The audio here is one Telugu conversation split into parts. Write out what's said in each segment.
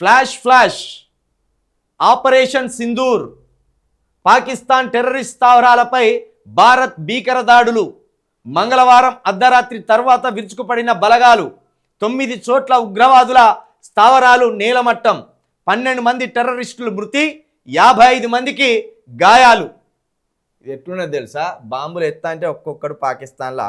Flash flash operation Sindoor Pakistan terrorist స్థావరాలపై Bharat భీకర దాడులు. మంగళవారం అర్ధరాత్రి తర్వాత విరుచుకుపడిన బలగాలు. తొమ్మిది చోట్ల ఉగ్రవాదుల స్థావరాలు నేలమట్టం. పన్నెండు మంది టెర్రరిస్టులు మృతి యాభై ఐదు మందికి గాయాలు. ఇది ఎట్లున్నది తెలుసా? బాంబులు ఎత్తా అంటే ఒక్కొక్కడు పాకిస్తాన్లా.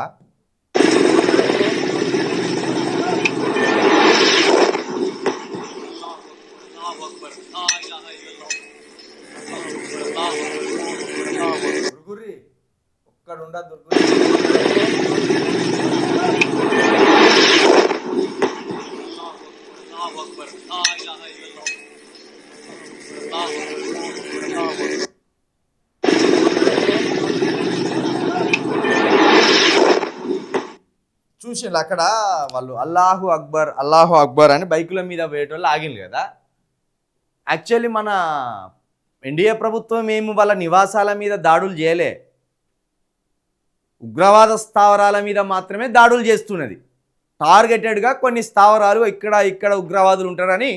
ఇక్కడ ఉండదు చూసిండు అక్కడ వాళ్ళు అల్లాహు అక్బర్ అల్లాహు అక్బర్ అని బైకుల మీద పోయేటోళ్ళు ఆగిండ్రు కదా. యాక్చువల్లీ మన ఎన్డీఏ ప్రభుత్వం ఏమి వాళ్ళ నివాసాల మీద దాడులు చేయలే. ఉగ్రవాద స్థావరాల మీద మాత్రమే దాడులు చేస్తున్నది. టార్గెటెడ్గా కొన్ని స్థావరాలు ఇక్కడ ఇక్కడ ఉగ్రవాదులు ఉంటారని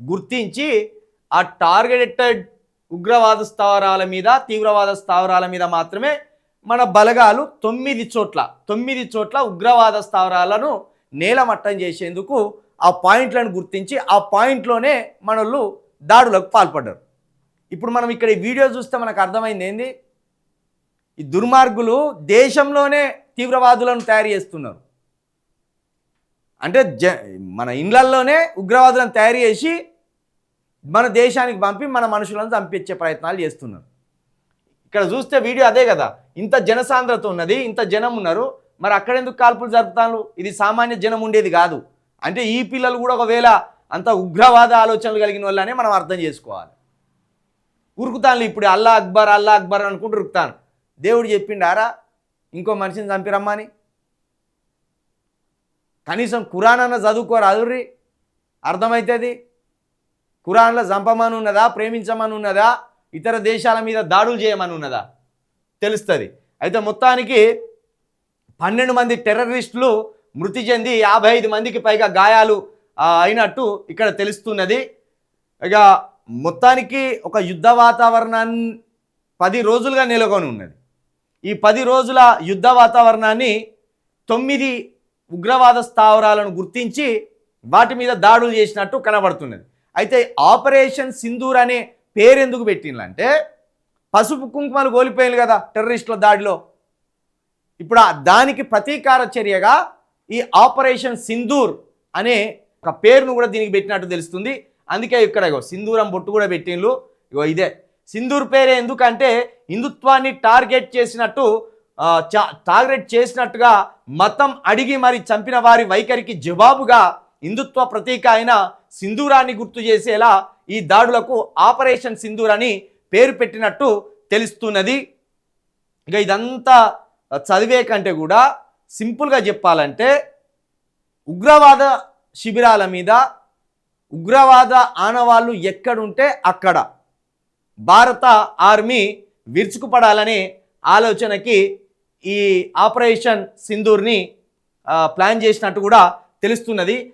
గుర్తించి ఆ టార్గెటెడ్ ఉగ్రవాద స్థావరాల మీద తీవ్రవాద స్థావరాల మీద మాత్రమే మన బలగాలు తొమ్మిది చోట్ల తొమ్మిది చోట్ల ఉగ్రవాద స్థావరాలను నేలమట్టం చేసేందుకు ఆ పాయింట్లను గుర్తించి ఆ పాయింట్లోనే మనోళ్ళు దాడులకు పాల్పడ్డారు. ఇప్పుడు మనం ఇక్కడ ఈ వీడియో చూస్తే మనకు అర్థమైంది ఏంది? ఈ దుర్మార్గులు దేశంలోనే తీవ్రవాదులను తయారు చేస్తున్నారు. అంటే జ మన ఇండ్లల్లోనే ఉగ్రవాదులను తయారు చేసి మన దేశానికి పంపి మన మనుషులను చంపించే ప్రయత్నాలు చేస్తున్నారు. ఇక్కడ చూస్తే వీడియో అదే కదా. ఇంత జనసాంద్రత ఉన్నది ఇంత జనం ఉన్నారు. మరి అక్కడెందుకు కాల్పులు జరుపుతాను ఇది సామాన్య జనం ఉండేది కాదు. అంటే ఈ పిల్లలు కూడా ఒకవేళ అంత ఉగ్రవాద ఆలోచనలు కలిగిన వాళ్ళనే మనం అర్థం చేసుకోవాలి. ఉరుకుతాను ఇప్పుడు అల్లా అక్బర్ అల్లా అక్బర్ అనుకుంటూ ఉరుకుతాను దేవుడు చెప్పిండారా? ఇంకో మనిషిని చంపిరమ్మని కనీసం కురాన్ అన్న చదువుకోరు అదుర్రి? అర్థమవుతుంది కురాన్లో చంపమని ఉన్నదా ప్రేమించమని ఉన్నదా ఇతర దేశాల మీద దాడులు చేయమని ఉన్నదా తెలుస్తుంది. అయితే మొత్తానికి పన్నెండు మంది టెర్రరిస్టులు మృతి చెంది యాభై ఐదు మందికి పైగా గాయాలు అయినట్టు ఇక్కడ తెలుస్తున్నది. ఇక మొత్తానికి ఒక యుద్ధ వాతావరణాన్ని పది రోజులుగా నెలకొని ఉన్నది ఈ పది రోజుల యుద్ధ వాతావరణాన్ని తొమ్మిది ఉగ్రవాద స్థావరాలను గుర్తించి వాటి మీద దాడులు చేసినట్టు కనబడుతున్నది. అయితే ఆపరేషన్ సింధూర్ అనే పేరెందుకు పెట్టిందంటే పసుపు కుంకుమలు కోల్పోయారు కదా టెర్రరిస్టుల దాడిలో. ఇప్పుడు దానికి ప్రతీకార చర్యగా ఈ ఆపరేషన్ సింధూర్ అనే ఒక పేరును కూడా దీనికి పెట్టినట్టు తెలుస్తుంది. అందుకే ఇక్కడ సింధూరం బొట్టు కూడా పెట్టిండ్రు ఇగో ఇదే. సింధూర్ పేరే ఎందుకంటే హిందుత్వాన్ని టార్గెట్ చేసినట్టు చా- టార్గెట్ చేసినట్టుగా మతం అడిగి మరి చంపిన వారి వైఖరికి జవాబుగా హిందుత్వ ప్రతీక అయిన సింధూరాన్ని గుర్తు చేసేలా ఈ దాడులకు ఆపరేషన్ సింధూర్ అని పేరు పెట్టినట్టు తెలుస్తున్నది. ఇక ఇదంతా చదివే కంటే కూడా సింపుల్గా చెప్పాలంటే ఉగ్రవాద శిబిరాల మీద ఉగ్రవాద ఆనవాళ్ళు ఎక్కడుంటే అక్కడ. భారత ఆర్మీ విరుచుకుపడాలనే ఆలోచనకి ఈ ఆపరేషన్ సింధూర్ని ప్లాన్ చేసినట్టు కూడా తెలుస్తున్నది.